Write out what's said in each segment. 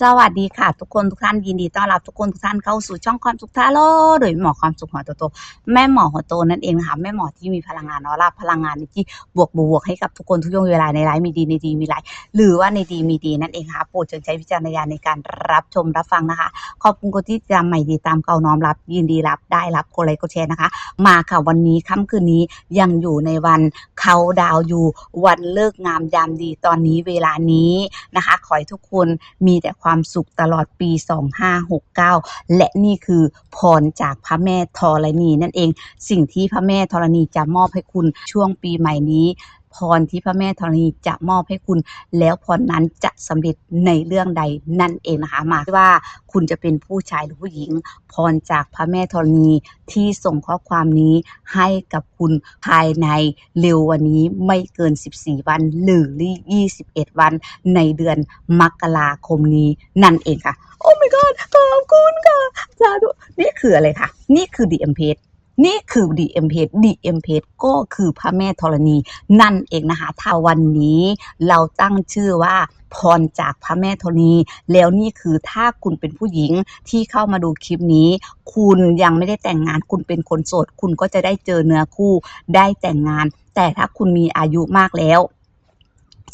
สวัสดีค่ะ ทุกคนทุกท่านยินดีต้อนรับทุกคนทุกท่านเข้าสู่ช่องความสุขทาโร่โดยหมอความสุขหัวโตแม่หมอหัวโตนั่นเองนะคะแม่หมอที่มีพลังงานออร่าพลังงานที่บวกบวกให้กับทุกคนทุกช่วงเวลาในไลฟ์มีดีในดีมีไลฟ์หรือว่าในดีมีดีนั่นเองค่ะโปรดจงใช้วิจารณญาณในการรับชมรับฟังนะคะ ขอบคุณคนที่จำใหม่ดีตามเก่าน้อมรับ ยินดีรับได้รับกดไลค์กดแชร์นะคะ มาค่ะวันนี้ค่ำคืนนี้ยังอยู่ในวันเขาดาวอยู่วันเลิกงามยามดีตอนนี้เวลานี้นะคะ ขอให้ทุกคนมีแต่ความสุขตลอดปี 2569 และนี่คือพรจากพระแม่ธรณีนั่นเอง สิ่งที่พระแม่ธรณีจะมอบให้คุณช่วงปีใหม่นี้ พรที่พระแม่ธรณีจะมอบให้คุณ แล้วพรนั้นจะสำเร็จในเรื่องใดนั่นเองนะคะมาว่าคุณจะเป็นผู้ชายหรือผู้หญิง พรจากพระแม่ธรณีที่ส่งข้อความนี้ให้กับคุณภายในเร็ววันนี้ไม่เกิน 14 วัน หรือ 21 วันในเดือนมกราคมนี้นั่นเองค่ะ โอ้ my god ขอบคุณค่ะสาธุนี่คืออะไรคะนี่คือ DM Page นี่คือ DM Page DM Page ก็คือพระแม่ธรณีนั่นเองนะคะถ้าวันนี้เราตั้งชื่อว่าพรจากพระแม่ธรณี แล้วนี่คือถ้าคุณเป็นผู้หญิงที่เข้ามาดูคลิปนี้ คุณยังไม่ได้แต่งงานคุณเป็นคนโสด คุณก็จะได้เจอเนื้อคู่ได้แต่งงาน แต่ถ้าคุณมีอายุมากแล้ว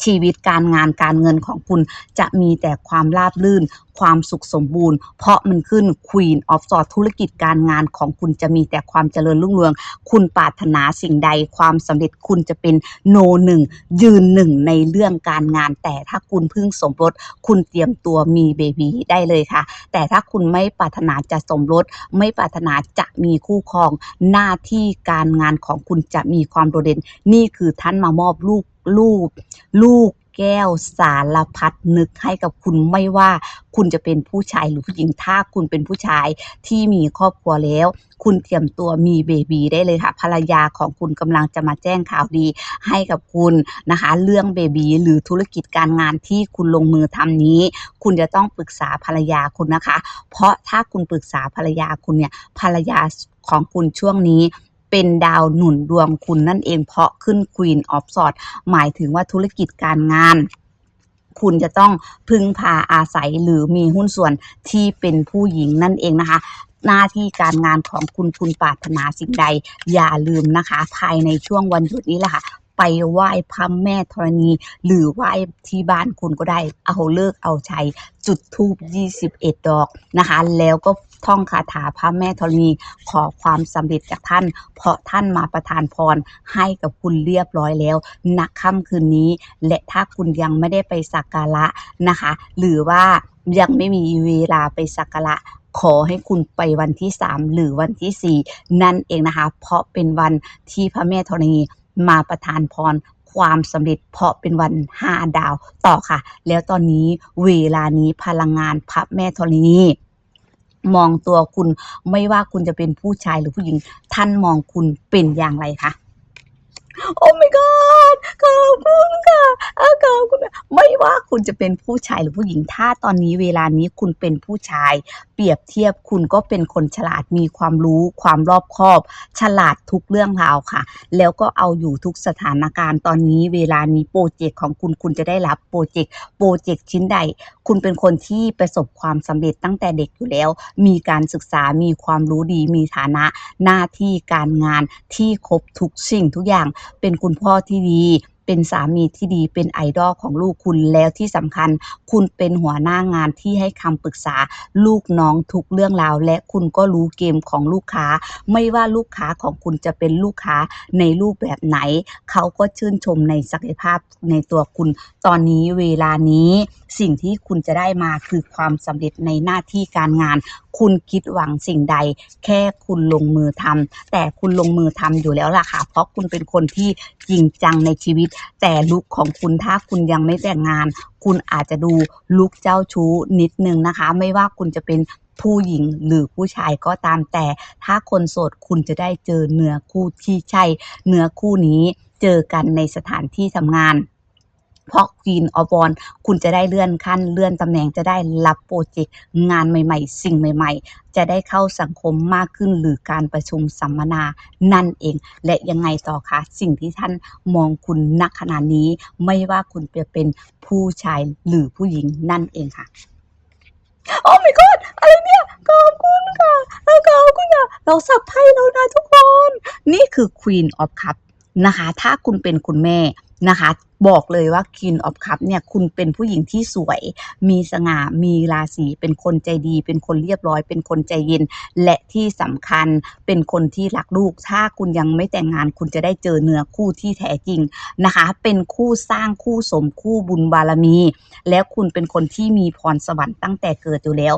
ชีวิตการงานการเงินของคุณจะมีแต่ความราบรื่น ความสุขสมบูรณ์ เพราะมันขึ้น Queen of Swords ธุรกิจการงานของคุณจะมีแต่ความเจริญรุ่งเรือง คุณปรารถนาสิ่งใดความสำเร็จคุณจะเป็นโนหนึ่งยืนหนึ่งในเรื่องการงาน แต่ถ้าคุณเพิ่งสมรสคุณเตรียมตัวมีเบบีได้เลยค่ะ แต่ถ้าคุณไม่ปรารถนาจะสมรสไม่ปรารถนาจะมีคู่ครองหน้าที่การงานของคุณจะมีความโดดเด่น นี่คือท่านมามอบลูกลูกลูก แก้วสารพัดนึกให้กับคุณไม่ว่าคุณจะเป็นผู้ชายหรือผู้หญิงถ้าคุณเป็นผู้ชายที่มีครอบครัวแล้ว คุณเตรียมตัวมีเบบีได้เลยค่ะภรรยาของคุณกำลังจะมาแจ้งข่าวดีให้กับคุณนะคะ เรื่องเบบีหรือธุรกิจการงานที่คุณลงมือทำนี้ คุณจะต้องปรึกษาภรรยาคุณนะคะ เพราะถ้าคุณปรึกษาภรรยาคุณเนี่ยภรรยาของคุณช่วงนี้ เป็นดาวหนุนดวงคุณนั่นเองเพราะขึ้น Queen of Swords หมายถึงว่าธุรกิจการงานคุณจะต้องพึ่งพาอาศัยหรือมีหุ้นส่วนที่เป็นผู้หญิงนั่นเองนะคะ หน้าที่การงานของคุณคุณปรารถนาสิ่งใด อย่าลืมนะคะ ภายในช่วงวันหยุดนี้แหละค่ะ ไปไหว้พระแม่ธรณี หรือไหว้ที่บ้านคุณก็ได้ เอาเลิกเอาชัยจุดธูป21 ดอกนะคะ แล้วก็ ท่องคาถาพระแม่ธรณีขอความสำเร็จจากท่าน เพราะท่านมาประทานพรให้กับคุณเรียบร้อยแล้วณค่ำคืนนี้ และถ้าคุณยังไม่ได้ไปสักการะนะคะ หรือว่ายังไม่มีเวลาไปสักการะขอให้คุณไปวันที่ 3 หรือวันที่ 4 นั่นเองนะคะ เพราะเป็นวันที่พระแม่ธรณีมาประทานพรความสำเร็จเพราะเป็นวัน 5 ดาวต่อค่ะ แล้วตอนนี้เวลานี้พลังงานพระแม่ธรณี มองตัวคุณ ไม่ว่าคุณจะเป็นผู้ชายหรือผู้หญิง ท่านมองคุณเป็นอย่างไรคะ โอ้ my god ขอบคุณค่ะอาขอบคุณไม่ว่าคุณจะเป็นผู้ชายหรือผู้หญิง ถ้าตอนนี้เวลานี้คุณเป็นผู้ชาย เปรียบเทียบคุณก็เป็นคนฉลาดมีความรู้ ความรอบคอบ ฉลาดทุกเรื่องราวค่ะ แล้วก็เอาอยู่ทุกสถานการณ์ตอนนี้เวลานี้โปรเจกต์ของคุณคุณจะได้รับโปรเจกต์โปรเจกต์ชิ้นใด คุณเป็นคนที่ประสบความสำเร็จตั้งแต่เด็กอยู่แล้ว มีการศึกษามีความรู้ดีมีฐานะหน้าที่การงานที่ครบทุกสิ่งทุกอย่างเป็นคุณพ่อที่ดี เป็นสามีที่ดี เป็นไอดอลของลูกคุณแล้วที่สำคัญ คุณเป็นหัวหน้างานที่ให้คำปรึกษาลูกน้องทุกเรื่องราว และคุณก็รู้เกมของลูกค้า ไม่ว่าลูกค้าของคุณจะเป็นลูกค้าในรูปแบบไหน เขาก็ชื่นชมในศักยภาพในตัวคุณ ตอนนี้เวลานี้สิ่งที่คุณจะได้มาคือความสำเร็จในหน้าที่การงาน คุณคิดหวังสิ่งใด แค่คุณลงมือทำแต่คุณลงมือทำอยู่แล้วล่ะค่ะ เพราะคุณเป็นคนที่จริงจังในชีวิต แต่ลุกของคุณถ้าคุณยังไม่แต่งงาน คุณอาจจะดูลุกเจ้าชู้นิดนึงนะคะ ไม่ว่าคุณจะเป็นผู้หญิงหรือผู้ชายก็ตามแต่ ถ้าคนโสดคุณจะได้เจอเนื้อคู่ที่ใช่เนื้อคู่นี้เจอกันในสถานที่ทำงาน เพราะ Queen of w a n d คุณจะได้เลื่อนขั้นเลื่อนตำแหน่งจะได้รับโปรเจกต์งานใหม่ ๆ สิ่งใหม่ ๆ จะได้เข้าสังคมมากขึ้นหรือการประชุมสัมมนานั่นเอง และยังไงต่อคะสิ่งที่ท่านมองคุณณขณะนี้ ไม่ว่าคุณจะเป็นผู้ชายหรือผู้หญิงนั่นเองค่ะโอ้ my god อะไรเนี่ยขอบคุณค่ะเออขอบคุณค่ะเราสับไพ่แล้วนะทุกคน นี่คือ Queen of Cup นะคะ ถ้าคุณเป็นคุณแม่ นะคะบอกเลยว่า Queen of Cup เนี่ยคุณเป็นผู้หญิงที่สวย มีสง่ามีราศีเป็นคนใจดี เป็นคนเรียบร้อย เป็นคนใจเย็น และที่สำคัญเป็นคนที่รักลูก ถ้าคุณยังไม่แต่งงานคุณจะได้เจอเนื้อคู่ที่แท้จริงนะคะ เป็นคู่สร้างคู่สมคู่บุญบารมี แล้วคุณเป็นคนที่มีพรสวรรค์ตั้งแต่เกิดอยู่แล้ว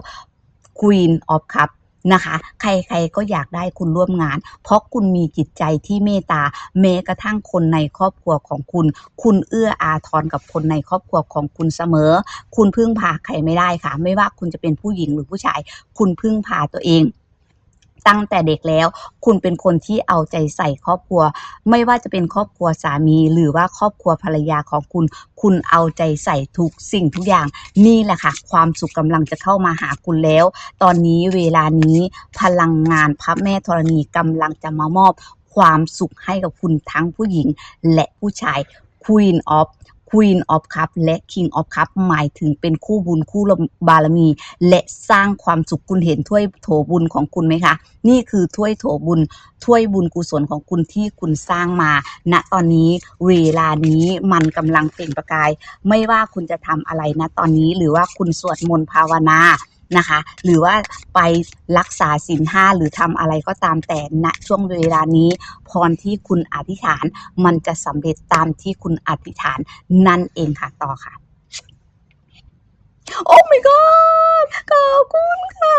Queen of Cup นะคะ ใครๆก็อยากได้คุณร่วมงาน เพราะคุณมีจิตใจที่เมตตาแม้กระทั่งคนในครอบครัวของคุณ คุณเอื้ออาทรกับคนในครอบครัวของคุณเสมอ คุณพึ่งพาใครไม่ได้ค่ะ ไม่ว่าคุณจะเป็นผู้หญิงหรือผู้ชาย คุณพึ่งพาตัวเอง ตั้งแต่เด็กแล้ว คุณเป็นคนที่เอาใจใส่ครอบครัว ไม่ว่าจะเป็นครอบครัวสามี หรือว่าครอบครัวภรรยาของคุณ คุณเอาใจใส่ทุกสิ่งทุกอย่าง นี่แหละค่ะ ความสุขกำลังจะเข้ามาหาคุณแล้ว ตอนนี้เวลานี้พลังงานพระแม่ธรณีกำลังจะมามอบความสุขให้กับคุณทั้งผู้หญิงและผู้ชาย Queen of Queen of Cup และ King of Cup หมายถึงเป็นคู่บุญคู่บารมี และสร้างความสุขคุณเห็นถ้วยโถบุญของคุณไหมคะ นี่คือถ้วยโถบุญถ้วยบุญกุศลของคุณที่คุณสร้างมาณตอนนี้เวลานี้มันกำลังเปล่งประกาย ไม่ว่าคุณจะทำอะไรณตอนนี้หรือว่าคุณสวดมนต์ภาวนา นะคะ หรือว่าไปรักษาศีลห้าหรือทำอะไรก็ตามแต่ณช่วงเวลานี้ พรที่คุณอธิษฐาน มันจะสำเร็จตามที่คุณอธิษฐานนั่นเองค่ะต่อค่ะ โอ้ my god ขอบคุณค่ะ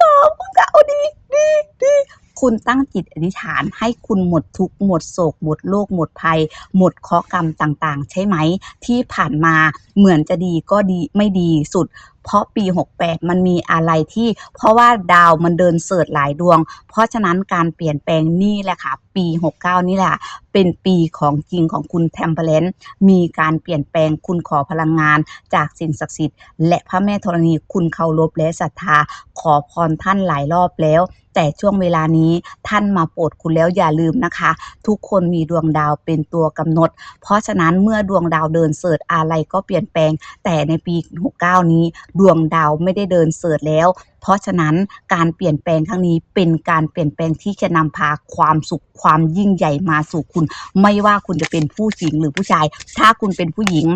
ขอบคุณค่ะโอ้ดีดีดีคุณตั้งจิตอธิษฐานให้คุณหมดทุกข์หมดโศก หมดโรคหมดภัย หมดเคราะกรรมต่างๆ ใช่ไหม ที่ผ่านมาเหมือนจะดีก็ดีไม่ดีสุด เพราะปี 68 มันมีอะไรที่เพราะว่าดาวมันเดินเสิร์ชหลายดวง เพราะฉะนั้นการเปลี่ยนแปลงนี่แหละค่ะ ปี 69 นี่แหละ เป็นปีของจริงของคุณแทมเพลนมีการเปลี่ยนแปลงคุณขอพลังงานจากสิ่งศักดิ์สิทธิ์และพระแม่ธรณีคุณเคารพและศรัทธา ขอพรท่านหลายรอบแล้ว แต่ช่วงเวลานี้ท่านมาโปรดคุณแล้วอย่าลืมนะคะ ทุกคนมีดวงดาวเป็นตัวกำหนด เพราะฉะนั้นเมื่อดวงดาวเดินเสิร์ชอะไรก็เปลี่ยนแปลง แต่ในปี 69 นี้ ดวงดาวไม่ได้เดินเสิร์ชแล้วเพราะฉะนั้นการเปลี่ยนแปลงครั้งนี้เป็นการเปลี่ยนแปลงที่จะนำพาความสุขความยิ่งใหญ่มาสู่คุณ ไม่ว่าคุณจะเป็นผู้หญิงหรือผู้ชาย ถ้าคุณเป็นผู้หญิง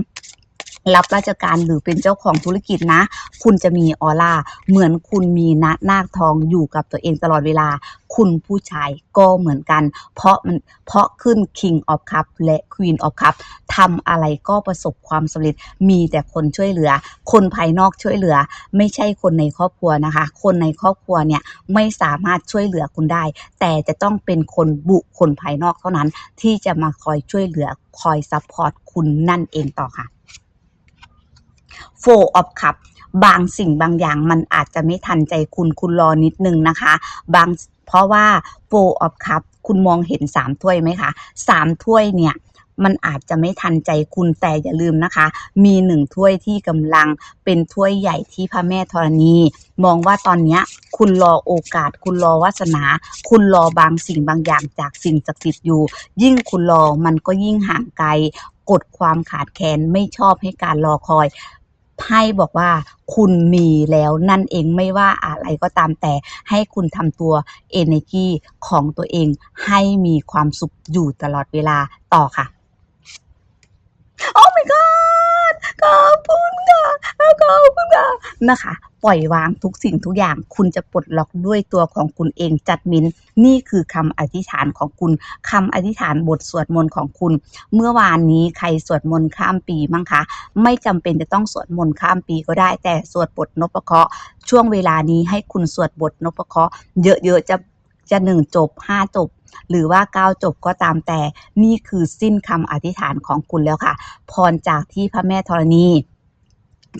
รับราชการหรือเป็นเจ้าของธุรกิจนะ คุณจะมีออร่าเหมือนคุณมีนะนาคทองอยู่กับตัวเองตลอดเวลา คุณผู้ชายก็เหมือนกัน เพราะมันเพราะขึ้น King of Cup และ Queen of Cup ทำอะไรก็ประสบความสำเร็จมีแต่คนช่วยเหลือ คนภายนอกช่วยเหลือ ไม่ใช่คนในครอบครัวนะคะ คนในครอบครัวเนี่ยไม่สามารถช่วยเหลือคุณได้ แต่จะต้องเป็นคนบุคคลภายนอกเท่านั้น ที่จะมาคอยช่วยเหลือคอยซัพพอร์ตคุณนั่นเองต่อค่ะ Four of Cup บางสิ่งบางอย่างมันอาจจะไม่ทันใจคุณคุณรอนิดนึงนะคะ บางเพราะว่า Four of Cup คุณมองเห็น3ถ้วยไหมคะ3ถ้วยเนี่ยมันอาจจะไม่ทันใจคุณแต่อย่าลืมนะคะ มีหนึ่งถ้วยที่กำลังเป็นถ้วยใหญ่ที่พระแม่ธรณี มองว่าตอนนี้คุณรอโอกาส คุณรอวาสนา คุณรอบางสิ่งบางอย่างจากสิ่งศักดิ์สิทธิ์อยู่ ยิ่งคุณรอมันก็ยิ่งห่างไกลกดความขาดแคลนไม่ชอบให้การรอคอย ไพ่บอกว่าคุณมีแล้วนั่นเองไม่ว่าอะไรก็ตามแต่ให้คุณทำตัวเอเนจีของตัวเองให้มีความสุขอยู่ตลอดเวลาต่อค่ะ โอ้ my god ขอบคุณค่ะขอบคุณค่ะนะคะปล่อยวางทุกสิ่งทุกอย่าง คุณจะปลดล็อกด้วยตัวของคุณเองจัดมิน นี่คือคำอธิษฐานของคุณคำอธิษฐานบทสวดมนต์ของคุณ เมื่อวานนี้ใครสวดมนต์ข้ามปีมั้งคะ ไม่จำเป็นจะต้องสวดมนต์ข้ามปีก็ได้ แต่สวดบทนพเคราะห์ช่วงเวลานี้ให้คุณสวดบทนพเคราะห์เยอะๆจะ จะหนึ่งจบห้าจบ หรือว่าเก้าจบก็ตามแต่นี่คือสิ้นคำอธิษฐานของคุณแล้วค่ะ พรจากที่พระแม่ธรณี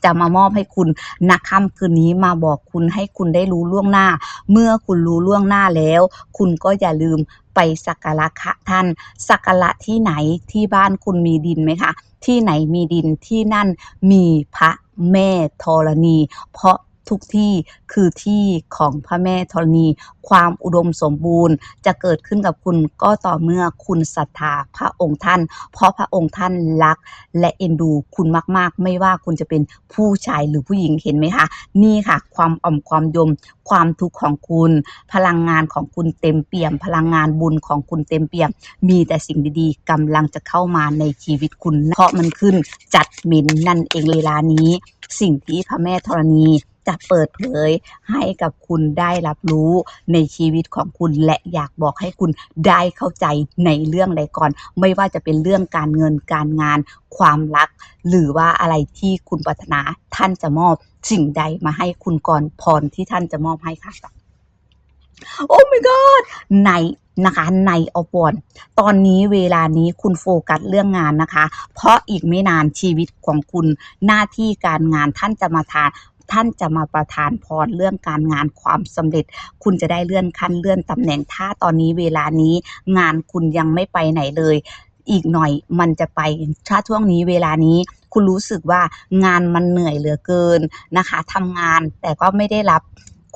จะมามอบให้คุณนักค่ำคืนนี้มาบอกคุณให้คุณได้รู้ล่วงหน้า เมื่อคุณรู้ล่วงหน้าแล้ว คุณก็อย่าลืมไปสักการะคะท่าน สักการะที่ไหนที่บ้านคุณมีดินไหมคะ ที่ไหนมีดินที่นั่นมีพระแม่ธรณี เพราะ ทุกที่คือที่ของพระแม่ธรณี ความอุดมสมบูรณ์ จะเกิดขึ้นกับคุณก็ต่อเมื่อคุณศรัทธาพระองค์ท่าน เพราะพระองค์ท่านรัก และเอ็นดูคุณมาก ๆ ไม่ว่าคุณจะเป็นผู้ชายหรือผู้หญิงเห็นไหมคะ นี่ค่ะ ความอ่อมความยม ความทุกข์ของคุณ พลังงานของคุณเต็มเปี่ยม พลังงานบุญของคุณเต็มเปี่ยม มีแต่สิ่งดีๆกำลังจะเข้ามาในชีวิตคุณ เพราะมันขึ้นจัดเมนนั่นเองเวลานี้ สิ่งที่พระแม่ธรณี จะเปิดเผยให้กับคุณได้รับรู้ในชีวิตของคุณและอยากบอกให้คุณได้เข้าใจในเรื่องใดก่อน ไม่ว่าจะเป็นเรื่องการเงินการงาน ความรัก หรือว่าอะไรที่คุณปรารถนาท่านจะมอบสิ่งใดมาให้คุณก่อนพรที่ท่านจะมอบให้ค่ะโอ้ my god ในนะคะในอวอนตอนนี้เวลานี้คุณโฟกัสเรื่องงานนะคะ เพราะอีกไม่นานชีวิตของคุณหน้าที่การงานท่านจะมาทาน ท่านจะมาประทานพรเรื่องการงานความสำเร็จ คุณจะได้เลื่อนขั้นเลื่อนตำแหน่งถ้าตอนนี้เวลานี้งานคุณยังไม่ไปไหนเลย อีกหน่อยมันจะไปถ้าช่วงนี้เวลานี้คุณรู้สึกว่างานมันเหนื่อยเหลือเกินนะคะทำงานแต่ก็ไม่ได้รับ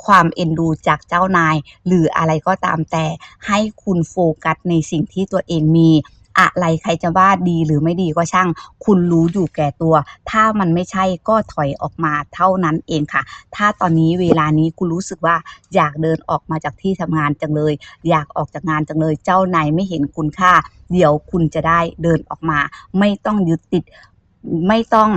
ความเอ็นดูจากเจ้านาย หรืออะไรก็ตามแต่ให้คุณโฟกัสในสิ่งที่ตัวเองมี อะไรใครจะว่าดีหรือไม่ดีก็ช่าง คุณรู้อยู่แก่ตัว ถ้ามันไม่ใช่ก็ถอยออกมาเท่านั้นเองค่ะ ถ้าตอนนี้เวลานี้คุณรู้สึกว่าอยากเดินออกมาจากที่ทำงานจังเลย อยากออกจากงานจังเลย เจ้านายไม่เห็นคุณค่า เดี๋ยวคุณจะได้เดินออกมา ไม่ต้องยึดติดไม่ต้อง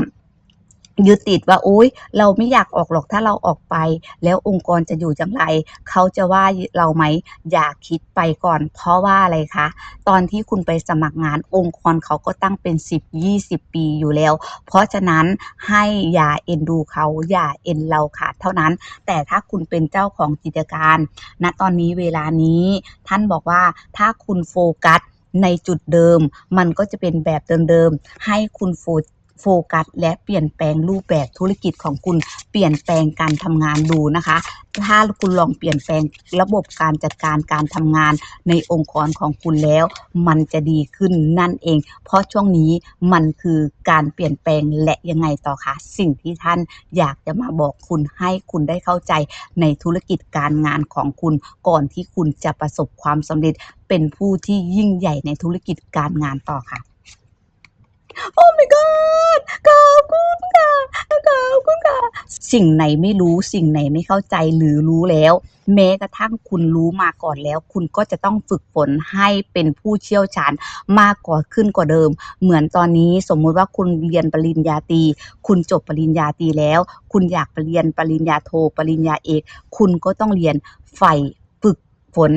ยึดติดว่าโอ๊ยเราไม่อยากออกหรอกถ้าเราออกไป แล้วองค์กรจะอยู่อย่างไร เขาจะว่าเราไหมอย่าคิดไปก่อน เพราะว่าอะไรคะ ตอนที่คุณไปสมัครงานองค์กรเขาก็ตั้งเป็น 10 20 ปีอยู่แล้ว เพราะฉะนั้นให้อย่าเอ็นดูเขาอย่าเอ็นเราขาดเท่านั้น แต่ถ้าคุณเป็นเจ้าของกิจการณตอนนี้เวลานี้ ท่านบอกว่าถ้าคุณโฟกัสในจุดเดิม มันก็จะเป็นแบบเดิมๆให้คุณโฟ โฟกัส และเปลี่ยนแปลงรูปแบบธุรกิจของคุณ เปลี่ยนแปลงการทำงานดูนะคะ ถ้าคุณลองเปลี่ยนแปลงระบบการจัดการการทำงานในองค์กรของคุณแล้ว มันจะดีขึ้นนั่นเอง เพราะช่วงนี้มันคือการเปลี่ยนแปลงและยังไงต่อคะสิ่งที่ท่านอยากจะมาบอกคุณให้คุณได้เข้าใจในธุรกิจการงานของคุณ ก่อนที่คุณจะประสบความสำเร็จเป็นผู้ที่ยิ่งใหญ่ในธุรกิจการงานต่อค่ะ โอ้ my god ขอบคุณค่ะขอบคุณค่ะ สิ่งไหนไม่รู้สิ่งไหนไม่เข้าใจหรือรู้แล้ว แม้กระทั่งคุณรู้มาก่อนแล้ว คุณก็จะต้องฝึกฝนให้เป็นผู้เชี่ยวชาญมากกว่าขึ้นกว่าเดิม เหมือนตอนนี้สมมุติว่าคุณเรียนปริญญาตรีคุณจบปริญญาตรีแล้ว คุณอยากไปเรียนปริญญาโท ปริญญาเอก คุณก็ต้องเรียนใฝ่ ฝน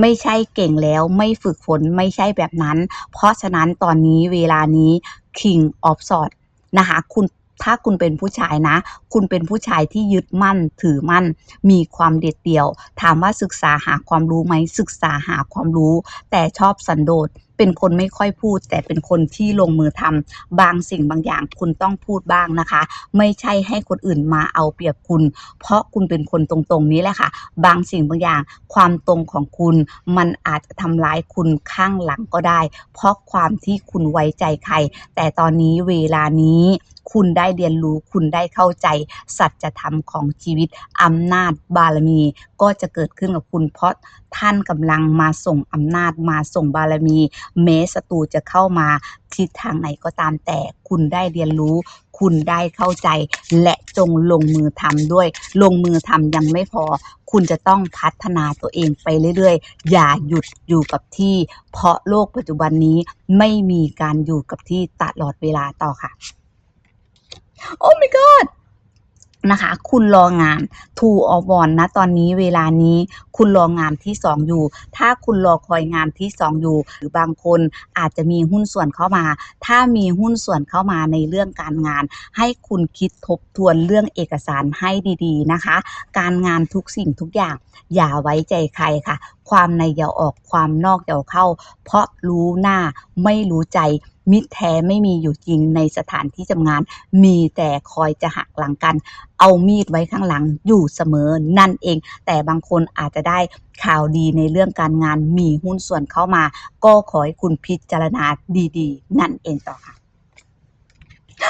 ไม่ใช่เก่งแล้วไม่ฝึกฝนไม่ใช่แบบนั้น เพราะฉะนั้นตอนนี้เวลานี้ King of s w o r d นะคะคุณถ้าคุณเป็นผู้ชายนะคุณเป็นผู้ชายที่ยึดมั่นถือมั่น มีความเด็ดเดี่ยว ถามว่าศึกษาหาความรู้ไหมศึกษาหาความรู้ แต่ชอบสันโดษเป็นคนไม่ค่อยพูด แต่เป็นคนที่ลงมือทำบางสิ่งบางอย่างคุณต้องพูดบ้างนะคะ ไม่ใช่ให้คนอื่นมาเอาเปรียบคุณ เพราะคุณเป็นคนตรงๆนี้แหละค่ะ บางสิ่งบางอย่าง ความตรงของคุณ มันอาจจะทำร้ายคุณข้างหลังก็ได้ เพราะความที่คุณไว้ใจใคร แต่ตอนนี้เวลานี้ คุณได้เรียนรู้คุณได้เข้าใจสัจธรรมของชีวิตอำนาจบารมี ก็จะเกิดขึ้นกับคุณเพราะท่านกำลังมาส่งอำนาจมาส่งบารมีแม้ศัตรูจะเข้ามาทิศทางไหนก็ตามแต่คุณได้เรียนรู้ คุณได้เข้าใจ และจงลงมือทำด้วย ลงมือทำยังไม่พอ คุณจะต้องพัฒนาตัวเองไปเรื่อยๆ อย่าหยุดอยู่กับที่ เพราะโลกปัจจุบันนี้ไม่มีการอยู่กับที่ตลอดเวลาต่อค่ะ โอ้ my god นะคะ คุณรองาน two of one นะตอนนี้เวลานี้คุณรองานที่ 2 อยู่ ถ้าคุณรอคอยงานที่ 2 อยู่ หรือบางคนอาจจะมีหุ้นส่วนเข้ามา ถ้ามีหุ้นส่วนเข้ามาในเรื่องการงาน ให้คุณคิดทบทวนเรื่องเอกสารให้ดีๆนะคะ การงานทุกสิ่งทุกอย่าง อย่าไว้ใจใครค่ะ ความในอย่าออกความนอกอย่าเข้า เพราะรู้หน้าไม่รู้ใจ มิตรแท้ไม่มีอยู่จริงในสถานที่ทำงาน มีแต่คอยจะหักหลังกัน เอามีดไว้ข้างหลังอยู่เสมอนั่นเอง แต่บางคนอาจจะได้ข่าวดีในเรื่องการงานมีหุ้นส่วนเข้ามา ก็ขอให้คุณพิจารณาดีๆ นั่นเองต่อค่ะ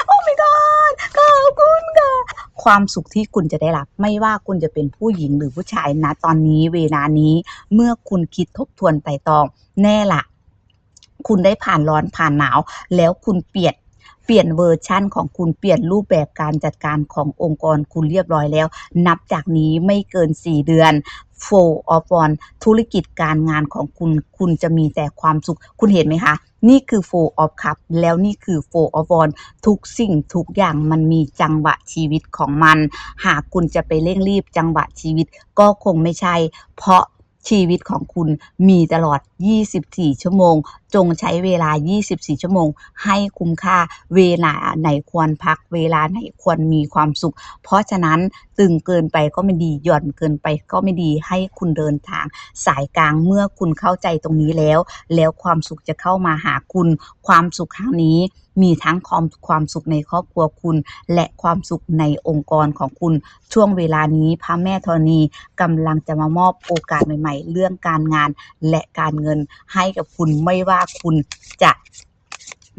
โอ้ my god ขอบคุณค่ะความสุขที่คุณจะได้รับ ไม่ว่าคุณจะเป็นผู้หญิงหรือผู้ชายนะตอนนี้เวลานี้ เมื่อคุณคิดทบทวนไตร่ตรอง แน่ละ คุณได้ผ่านร้อนผ่านหนาว แล้วคุณเปลี่ยนเปลี่ยนเวอร์ชั่นของคุณเปลี่ยนรูปแบบการจัดการขององค์กรคุณเรียบร้อยแล้ว นับจากนี้ไม่เกิน 4 เดือน Flow of One ธุรกิจการงานของคุณ คุณจะมีแต่ความสุข คุณเห็นไหมคะ นี่คือ Flow of Cup แล้วนี่คือ Flow of One ทุกสิ่งทุกอย่างมันมีจังหวะชีวิตของมัน หากคุณจะไปเร่งรีบจังหวะชีวิตก็คงไม่ใช่ เพราะ ชีวิตของคุณมีตลอด 24 ชั่วโมง จงใช้เวลา 24 ชั่วโมง ให้คุ้มค่า เวลาไหนควรพัก เวลาไหนควรมีความสุข เพราะฉะนั้น ตึงเกินไปก็ไม่ดีหย่อนเกินไปก็ไม่ดีให้คุณเดินทาง สายกลางเมื่อคุณเข้าใจตรงนี้แล้ว แล้วความสุขจะเข้ามาหาคุณ ความสุขครั้งนี้มีทั้งความความสุขในครอบครัวคุณ และความสุขในองค์กรของคุณ ช่วงเวลานี้พระแม่ธรณีกำลังจะมามอบโอกาสใหม่ ๆ เรื่องการงานและการเงินให้กับคุณไม่ว่าคุณจะ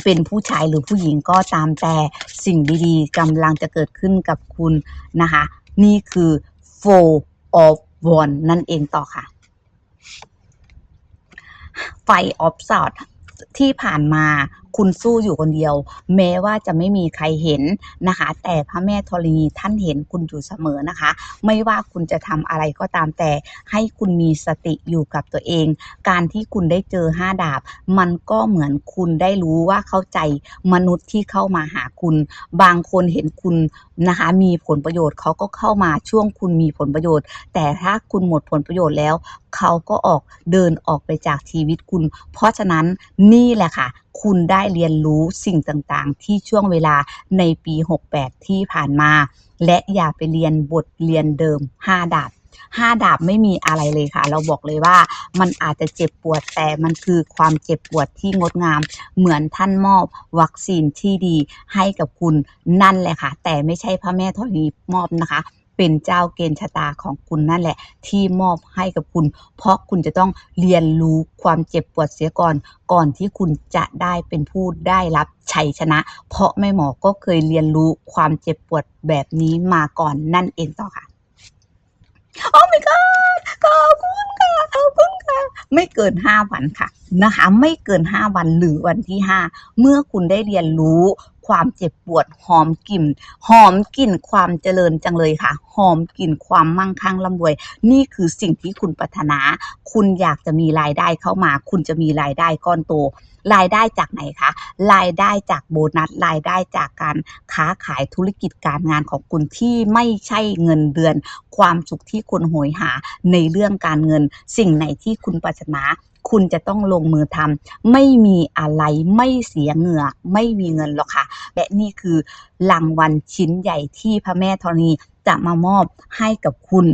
เป็นผู้ชายหรือผู้หญิงก็ตามแต่สิ่งดีๆกำลังจะเกิดขึ้นกับคุณนะคะ นี่คือ four of one นั่นเองต่อค่ะ ไฟออฟสอดที่ผ่านมาคุณสู้อยู่คนเดียว แม้ว่าจะไม่มีใครเห็นนะคะ แต่พระแม่ธรณีท่านเห็นคุณอยู่เสมอนะคะ ไม่ว่าคุณจะทำอะไรก็ตามแต่ให้คุณมีสติอยู่กับตัวเอง การที่คุณได้เจอห้าดาบ มันก็เหมือนคุณได้รู้ว่าเข้าใจมนุษย์ที่เข้ามาหาคุณ บางคนเห็นคุณนะคะ มีผลประโยชน์เขาก็เข้ามาช่วงคุณมีผลประโยชน์ แต่ถ้าคุณหมดผลประโยชน์แล้ว เขาก็ออกเดินออกไปจากชีวิตคุณ เพราะฉะนั้นนี่แหละค่ะคุณได้เรียนรู้สิ่งต่างๆ ที่ช่วงเวลาในปี 68 ที่ผ่านมา และอย่าไปเรียนบทเรียนเดิม 5 ดาบ5ดาบไม่มีอะไรเลยค่ะ เราบอกเลยว่ามันอาจจะเจ็บปวดแต่มันคือความเจ็บปวดที่งดงาม เหมือนท่านมอบวัคซีนที่ดีให้กับคุณนั่นแหละค่ะ แต่ไม่ใช่พระแม่ธรณีมอบนะคะ เป็นเจ้าเกณฑ์ชะตาของคุณนั่นแหละ ที่มอบให้กับคุณ เพราะคุณจะต้องเรียนรู้ความเจ็บปวดเสียก่อน ก่อนที่คุณจะได้เป็นผู้ได้รับชัยชนะ เพราะแม่หมอก็เคยเรียนรู้ความเจ็บปวดแบบนี้มาก่อนนั่นเองต่อค่ะโอ้ my god ขอบคุณค่ะขอบคุณค่ะ ไม่เกิน5วันค่ะนะคะ ไม่เกิน5วันหรือวันที่5เมื่อคุณได้เรียนรู้ ความเจ็บปวด หอมกลิ่น หอมกลิ่นความเจริญจังเลยค่ะ หอมกลิ่นความมั่งคั่งร่ำรวย นี่คือสิ่งที่คุณปรารถนา คุณอยากจะมีรายได้เข้ามา คุณจะมีรายได้ก้อนโต รายได้จากไหนคะ รายได้จากโบนัส รายได้จากการค้าขายธุรกิจการงานของคุณที่ไม่ใช่เงินเดือน ความสุขที่คุณโหยหาในเรื่องการเงิน สิ่งไหนที่คุณปรารถนา คุณจะต้องลงมือทำไม่มีอะไรไม่เสียเหงื่อ ไม่มีเงินหรอกค่ะ และนี่คือรางวัลชิ้นใหญ่ที่พระแม่ธรณีจะมามอบให้กับคุณ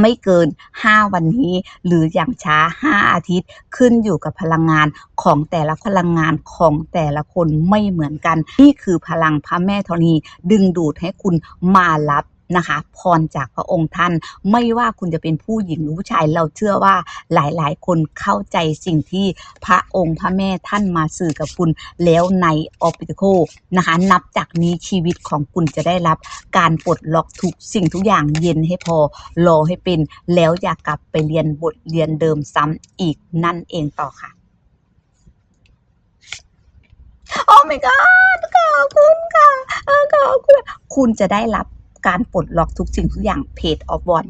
ไม่เกิน 5 วันนี้ หรืออย่างช้า 5 อาทิตย์ขึ้นอยู่กับพลังงานของแต่ละพลังงานของแต่ละคนไม่เหมือนกัน นี่คือพลังพระแม่ธรณีดึงดูดให้คุณมารับ นะคะ พรจากพระองค์ท่าน ไม่ว่าคุณจะเป็นผู้หญิงหรือผู้ชายเราเชื่อว่าหลายๆ คนเข้าใจสิ่งที่พระองค์พระแม่ท่านมาสื่อกับคุณแล้วในออปติโคนะคะ นับจากนี้ชีวิตของคุณจะได้รับการปลดล็อกทุกสิ่งทุกอย่างเย็นให้พอรอให้เป็นแล้วอย่ากลับไปเรียนบทเรียนเดิมซ้ำอีกนั่นเองต่อค่ะโอ้ my god ขอบคุณค่ะขอบคุณ คุณจะได้รับ การปลดล็อกทุกสิ่งทุกอย่างเพจออฟบอล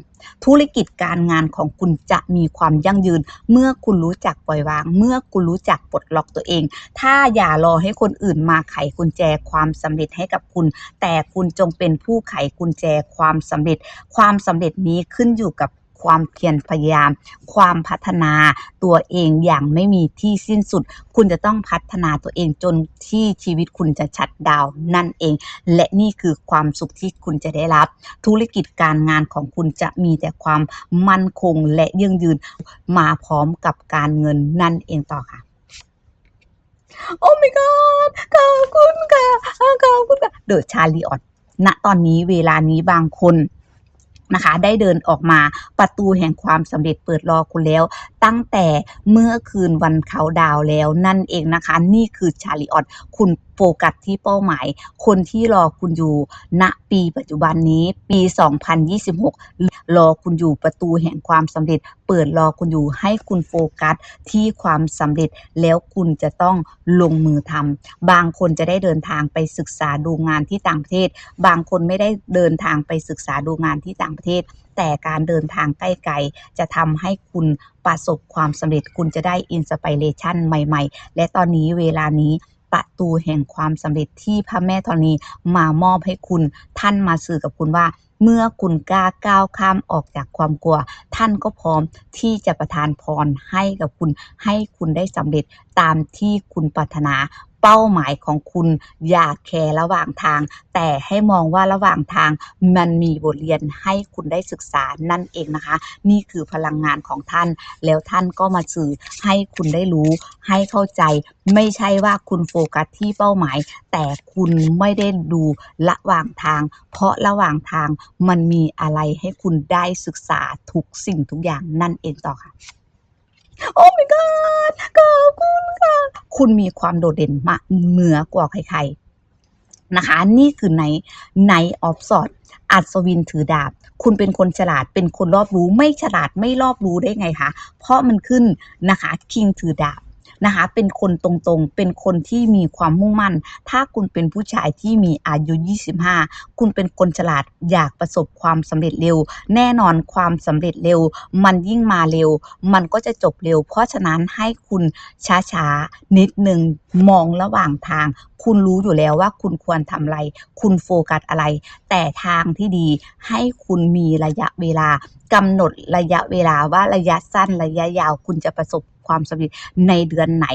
ธุรกิจการงานของคุณจะมีความยั่งยืน เมื่อคุณรู้จักปล่อยวาง เมื่อคุณรู้จักปลดล็อกตัวเอง ถ้าอย่ารอให้คนอื่นมาไขกุญแจความสำเร็จให้กับคุณ แต่คุณจงเป็นผู้ไขกุญแจความสำเร็จ ความสำเร็จนี้ขึ้นอยู่กับ ความเพียรพยายาม ความพัฒนาตัวเองอย่างไม่มีที่สิ้นสุด คุณจะต้องพัฒนาตัวเองจนที่ชีวิตคุณจะชัดดาวนั่นเอง และนี่คือความสุขที่คุณจะได้รับ ธุรกิจการงานของคุณจะมีแต่ความมั่นคงและยั่งยืนมาพร้อมกับการเงินนั่นเองต่อค่ะโอ้ my god ขอบคุณค่ะขอบคุณค่ะเดอะชาลีออตณตอนนี้เวลานี้บางคน นะคะ ได้เดินออกมาประตูแห่งความสำเร็จเปิดรอคุณแล้ว ตั้งแต่เมื่อคืนวันเขาดาวแล้วนั่นเองนะคะ นี่คือชาลิออตคุณ โฟกัสที่เป้าหมาย คนที่รอคุณอยู่ณปีปัจจุบันนี้ปี 2026 รอคุณอยู่ประตูแห่งความสำเร็จ เปิดรอคุณอยู่ให้คุณโฟกัสที่ความสำเร็จแล้วคุณจะต้องลงมือทำบางคนจะได้เดินทางไปศึกษาดูงานที่ต่างประเทศ บางคนไม่ได้เดินทางไปศึกษาดูงานที่ต่างประเทศ แต่การเดินทางใกล้ๆจะทำให้คุณประสบความสำเร็จคุณจะได้อินสปิเรชันใหม่ ๆ และตอนนี้เวลานี้ ประตูแห่งความสำเร็จที่พระแม่ธรณีมามอบให้คุณท่านมาสื่อกับคุณว่า เมื่อคุณกล้าก้าวข้ามออกจากความกลัว ท่านก็พร้อมที่จะประทานพรให้กับคุณให้คุณได้สำเร็จตามที่คุณปรารถนา เป้าหมายของคุณอย่าแคร์ระหว่างทาง แต่ให้มองว่าระหว่างทางมันมีบทเรียนให้คุณได้ศึกษานั่นเองนะคะ นี่คือพลังงานของท่าน แล้วท่านก็มาสื่อให้คุณได้รู้ให้เข้าใจ ไม่ใช่ว่าคุณโฟกัสที่เป้าหมาย แต่คุณไม่ได้ดูระหว่างทาง เพราะระหว่างทางมันมีอะไรให้คุณได้ศึกษาทุกสิ่งทุกอย่างนั่นเองต่อค่ะ โอ้ my god ขอบคุณค่ะ คุณมีความโดดเด่นมากเหนือกว่าใครๆนะคะ นี่คือในในออฟสอดอัศวินถือดาบ คุณเป็นคนฉลาดเป็นคนรอบรู้ไม่ฉลาดไม่รอบรู้ได้ไงคะ เพราะมันขึ้นนะคะคิงถือดาบ นะคะ เป็นคนตรงๆ เป็นคนที่มีความมุ่งมั่น ถ้าคุณเป็นผู้ชายที่มีอายุ 25 คุณเป็นคนฉลาดอยากประสบความสำเร็จเร็ว แน่นอนความสำเร็จเร็ว มันยิ่งมาเร็ว มันก็จะจบเร็ว เพราะฉะนั้นให้คุณช้าๆ นิดหนึ่งมองระหว่างทาง คุณรู้อยู่แล้วว่าคุณควรทำอะไร คุณโฟกัสอะไร แต่ทางที่ดีให้คุณมีระยะเวลากำหนดระยะเวลาว่าระยะสั้นระยะยาวคุณจะประสบความสำเร็จในเดือนไหน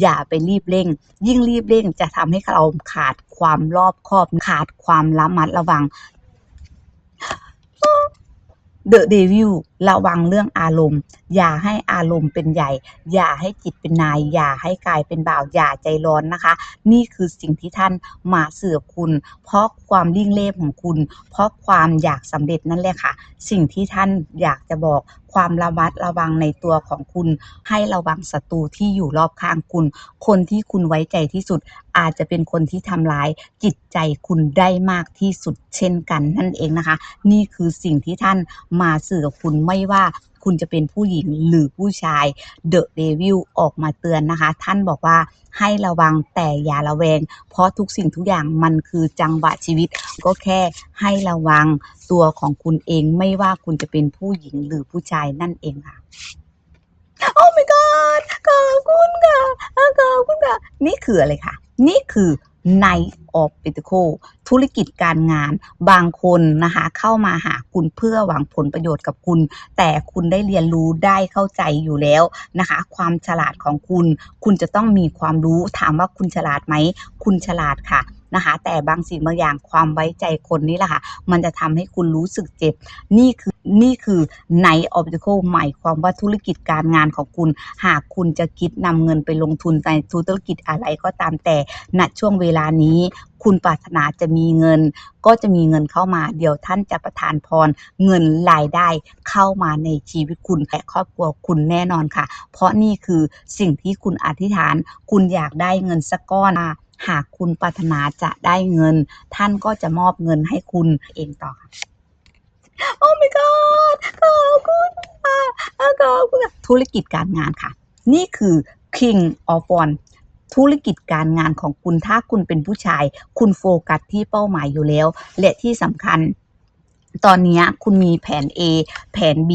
อย่าไปรีบเร่ง ยิ่งรีบเร่งจะทำให้เราขาดความรอบคอบขาดความระมัดระวังเดอะเดวิล ระวังเรื่องอารมณ์ อย่าให้อารมณ์เป็นใหญ่ อย่าให้จิตเป็นนาย อย่าให้กายเป็นบ่าว อย่าใจร้อนนะคะ นี่คือสิ่งที่ท่านมาเสือคุณ เพราะความริ่งเล่ของคุณ เพราะความอยากสำเร็จนั่นแหละค่ะ สิ่งที่ท่านอยากจะบอกความระมัดระวังในตัวของคุณ ให้ระวังศัตรูที่อยู่รอบข้างคุณ คนที่คุณไว้ใจที่สุด อาจจะเป็นคนที่ทำร้ายจิตใจคุณได้มากที่สุดเช่นกันนั่นเองนะคะ นี่คือสิ่งที่ท่านมาสื่อคุณไไม่ว่าคุณจะเป็นผู้หญิงหรือผู้ชายเดอะเดวิลออกมาเตือนนะคะ ท่านบอกว่าให้ระวังแต่อย่าระแวง เพราะทุกสิ่งทุกอย่างมันคือจังหวะชีวิต ก็แค่ให้ระวังตัวของคุณเองไม่ว่าคุณจะเป็นผู้หญิงหรือผู้ชายนั่นเองค่ะโอ้ my god ขอบคุณค่ะขอบคุณค่ะ นี่คืออะไรคะนี่คือ Night of Pentacle ธุรกิจการงานบางคนนะคะเข้ามาหาคุณเพื่อหวังผลประโยชน์กับคุณ แต่คุณได้เรียนรู้ได้เข้าใจอยู่แล้วนะคะ ความฉลาดของคุณ คุณจะต้องมีความรู้ถามว่าคุณฉลาดไหม คุณฉลาดค่ะนะคะแต่บางสิ่งบางอย่างความไว้ใจคนนี่แหละค่ะ มันจะทำให้คุณรู้สึกเจ็บนี่คือ นี่คือใน obstacle หมายความว่าธุรกิจการงานของคุณ หากคุณจะคิดนำเงินไปลงทุนในธุรกิจอะไรก็ตามแต่ณช่วงเวลานี้ คุณปรารถนาจะมีเงิน ก็จะมีเงินเข้ามา เดี๋ยวท่านจะประทานพร เงินรายได้เข้ามาในชีวิตคุณและครอบครัวคุณแน่นอนค่ะ เพราะนี่คือสิ่งที่คุณอธิษฐาน คุณอยากได้เงินสักก้อนหากคุณปรารถนาจะได้เงิน ท่านก็จะมอบเงินให้คุณเองต่อค่ะ โอ้ my god ขอบคุณค่ะขอบคุณค่ะธุรกิจการงานค่ะ นี่คือ king of one ธุรกิจการงานของคุณถ้าคุณเป็นผู้ชาย คุณโฟกัสที่เป้าหมายอยู่แล้ว และที่สำคัญ ตอนนี้คุณมีแผน A แผน B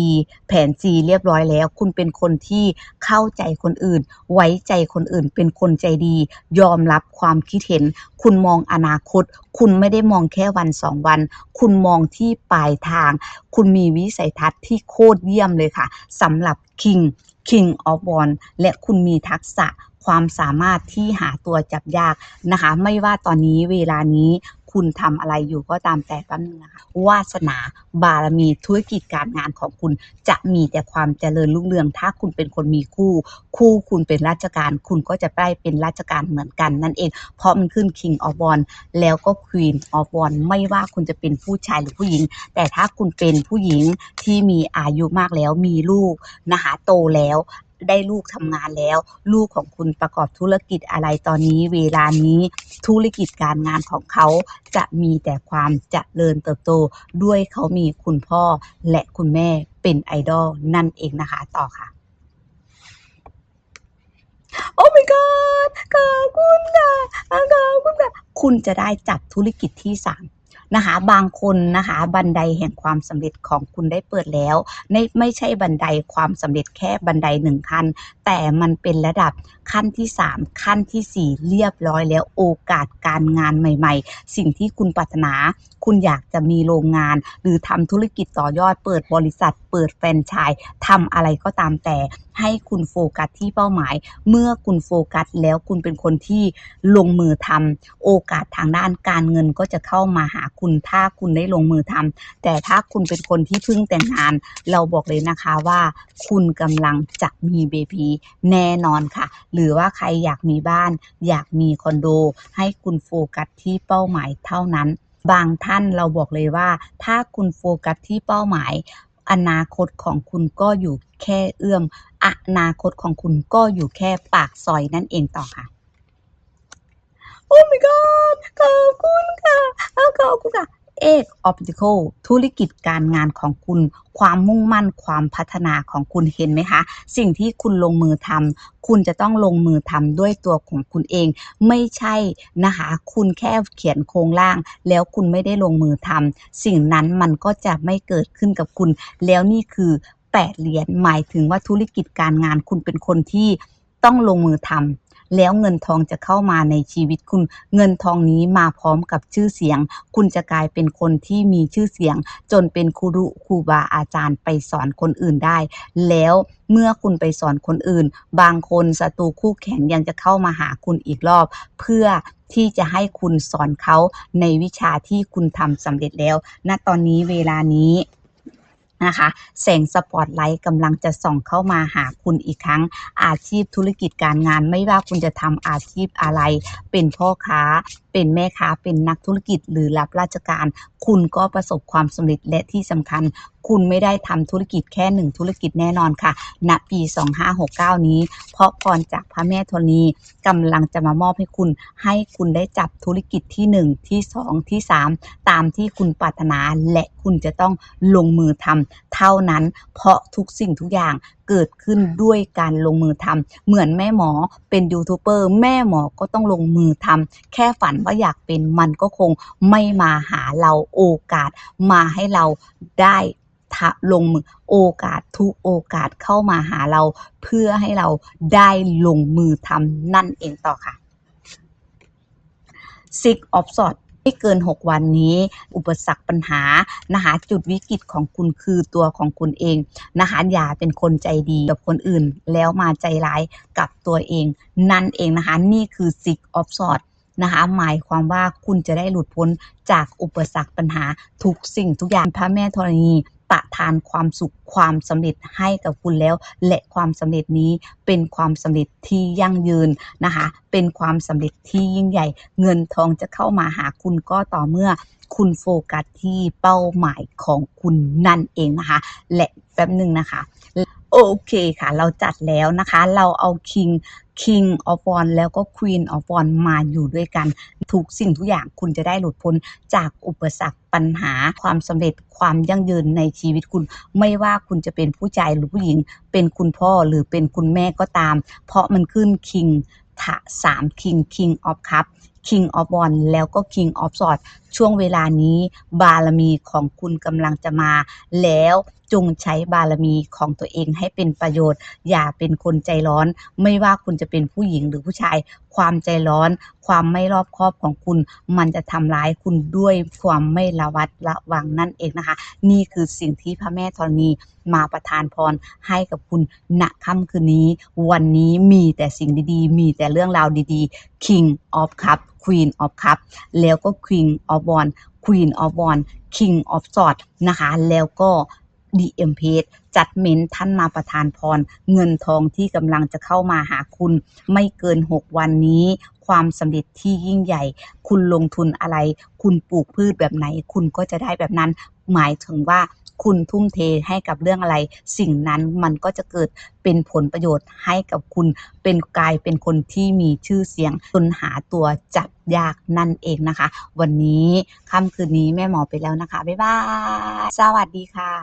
แผน C เรียบร้อยแล้ว คุณเป็นคนที่เข้าใจคนอื่น ไว้ใจคนอื่น เป็นคนใจดี ยอมรับความคิดเห็น คุณมองอนาคต คุณไม่ได้มองแค่วันสองวัน คุณมองที่ปลายทาง คุณมีวิสัยทัศน์ที่โคตรเยี่ยมเลยค่ะสำหรับ King King of One และคุณมีทักษะความสามารถที่หาตัวจับยากนะคะ ไม่ว่าตอนนี้เวลานี้ คุณทำอะไรอยู่ก็ตามแต่แป๊บนึงนะคะวาสนาบารมีธุรกิจการงานของคุณจะมีแต่ความเจริญรุ่งเรือง ถ้าคุณเป็นคนมีคู่ คู่คุณเป็นราชการ คุณก็จะได้เป็นราชการเหมือนกันนั่นเอง เพราะมันขึ้น King of w a n แล้วก็ Queen of w a n ไม่ว่าคุณจะเป็นผู้ชายหรือผู้หญิง แต่ถ้าคุณเป็นผู้หญิงที่มีอายุมากแล้วมีลูกนะคะโตแล้ว ได้ลูกทำงานแล้ว ลูกของคุณประกอบธุรกิจอะไรตอนนี้ เวลานี้ธุรกิจการงานของเขาจะมีแต่ความเจริญเติบโต ด้วยเขามีคุณพ่อและคุณแม่เป็นไอดอลนั่นเองนะคะต่อค่ะ โอ้ my god ขอบคุณค่ะขอบคุณค่ะ คุณจะได้จับธุรกิจที่สาม นะคะบางคนนะคะบันไดแห่งความสำเร็จของคุณได้เปิดแล้วไม่ไม่ใช่บันไดความสำเร็จแค่บันไดหนึ่งขั้น แต่มันเป็นระดับขั้นที่สามขั้นที่สี่เรียบร้อยแล้วโอกาสการงานใหม่ ๆ สิ่งที่คุณปรารถนา คุณอยากจะมีโรงงาน หรือทำธุรกิจต่อยอด เปิดบริษัท เปิดแฟรนไชส์ทำอะไรก็ตามแต่ให้คุณโฟกัสที่เป้าหมาย เมื่อคุณโฟกัสแล้วคุณเป็นคนที่ลงมือทำโอกาสทางด้านการเงินก็จะเข้ามาหาคุณถ้าคุณได้ลงมือทำแต่ถ้าคุณเป็นคนที่เพิ่งแต่งงาน เราบอกเลยนะคะว่าคุณกำลังจะมีเบบีแน่นอนค่ะ หรือว่าใครอยากมีบ้าน อยากมีคอนโด ให้คุณโฟกัสที่เป้าหมายเท่านั้น บางท่านเราบอกเลยว่า ถ้าคุณโฟกัสที่เป้าหมาย อนาคตของคุณก็อยู่แค่เอื้อม อนาคตของคุณก็อยู่แค่ปากซอยนั่นเองต่อค่ะ โอ้ my god ขอบคุณค่ะขอบคุณค่ะเอกออปติคอลธุรกิจการงานของคุณ ความมุ่งมั่นความพัฒนาของคุณเห็นไหมคะ สิ่งที่คุณลงมือทำคุณจะต้องลงมือทำด้วยตัวของคุณเอง ไม่ใช่นะคะ คุณแค่เขียนโครงร่าง แล้วคุณไม่ได้ลงมือทำสิ่งนั้นมันก็จะไม่เกิดขึ้นกับคุณ แล้วนี่คือแปดเหรียญหมายถึงว่าธุรกิจการงานคุณเป็นคนที่ต้องลงมือทำ แล้วเงินทองจะเข้ามาในชีวิตคุณ เงินทองนี้มาพร้อมกับชื่อเสียง คุณจะกลายเป็นคนที่มีชื่อเสียง จนเป็นครูครูบาอาจารย์ไปสอนคนอื่นได้ แล้วเมื่อคุณไปสอนคนอื่น บางคนศัตรูคู่แข่งยังจะเข้ามาหาคุณอีกรอบ เพื่อที่จะให้คุณสอนเขาในวิชาที่คุณทำสำเร็จแล้ว ณ ตอนนี้เวลานี้ นะคะ แสงสปอตไลท์กำลังจะส่องเข้ามาหาคุณอีกครั้ง อาชีพธุรกิจการงานไม่ว่าคุณจะทำอาชีพอะไร เป็นพ่อค้า เป็นแม่ค้า เป็นนักธุรกิจหรือรับราชการ คุณก็ประสบความสำเร็จและที่สำคัญ คุณไม่ได้ทำธุรกิจแค่หนึ่งธุรกิจแน่นอนค่ะ ณ ปี 2569 นี้ เพราะพรจากพระแม่ธรณีกำลังจะมามอบให้คุณ ให้คุณได้จับธุรกิจที่ 1 ที่ 2 ที่ 3 ตามที่คุณปรารถนาและคุณจะต้องลงมือทำเท่านั้น เพราะทุกสิ่งทุกอย่างเกิดขึ้นด้วยการลงมือทำเหมือนแม่หมอเป็นยูทูบเบอร์แม่หมอก็ต้องลงมือทำแค่ฝันว่าอยากเป็นมันก็คงไม่มาหาเราโอกาสมาให้เราได้ทะลงมือโอกาสทุกโอกาสเข้ามาหาเรา เพื่อให้เราได้ลงมือทำนั่นเองต่อค่ะ Six of Swords ไม่เกิน 6 วันนี้ อุปสรรคปัญหานะคะจุดวิกฤตของคุณคือตัวของคุณเองนะคะอย่าเป็นคนใจดีกับคนอื่น แล้วมาใจร้ายกับตัวเอง นั่นเองนะคะนี่คือ Six of Swords นะคะหมายความว่าคุณจะได้หลุดพ้นจากอุปสรรคปัญหาทุกสิ่งทุกอย่างพระแม่ธรณี ประทานความสุขความสำเร็จให้กับคุณแล้ว และความสำเร็จนี้เป็นความสำเร็จที่ยั่งยืนนะคะ เป็นความสำเร็จที่ยิ่งใหญ่ เงินทองจะเข้ามาหาคุณก็ต่อเมื่อคุณโฟกัสที่เป้าหมายของคุณนั่นเองนะคะ และแป๊บหนึ่งนะคะ โอเคค่ะ เราจัดแล้วนะคะ เราเอา King King of w a n แล้วก็ Queen of w a n มาอยู่ด้วยกัน ทุกสิ่งทุกอย่างคุณจะได้หลุดพ้นจากอุปสรรคปัญหาความสำเร็จความยั่งยืนในชีวิตคุณ ไม่ว่าคุณจะเป็นผู้ชายหรือผู้หญิง เป็นคุณพ่อหรือเป็นคุณแม่ก็ตาม เพราะมันขึ้น King ทะสาม King King of Cup King of w a n แล้วก็ King of Swords ช่วงเวลานี้บารมีของคุณกำลังจะมาแล้ว จงใช้บารมีของตัวเองให้เป็นประโยชน์ อย่าเป็นคนใจร้อน ไม่ว่าคุณจะเป็นผู้หญิงหรือผู้ชาย ความใจร้อน ความไม่รอบคอบของคุณ มันจะทำร้ายคุณด้วยความไม่ระวัดระวังนั่นเองนะคะ นี่คือสิ่งที่พระแม่ธรณีมาประทานพรให้กับคุณณค่ำคืนนี้ วันนี้มีแต่สิ่งดีๆ มีแต่เรื่องราวดีๆ King of Cup Queen of Cup แล้วก็ Queen of w a n d Queen of w a n d King of Swords นะคะ แล้วก็ The Empress จัดเม้นท่านมาประทานพร เงินทองที่กำลังจะเข้ามาหาคุณ ไม่เกิน 6 วันนี้ ความสำเร็จที่ยิ่งใหญ่ คุณลงทุนอะไร คุณปลูกพืชแบบไหน คุณก็จะได้แบบนั้น หมายถึงว่าคุณทุ่มเทให้กับเรื่องอะไร สิ่งนั้นมันก็จะเกิดเป็นผลประโยชน์ให้กับคุณ เป็นกายเป็นคนที่มีชื่อเสียงจนหาตัวจับยากนั่นเองนะคะ วันนี้ค่ำคืนนี้แม่หมอไปแล้วนะคะ บ๊ายบาย สวัสดีค่ะ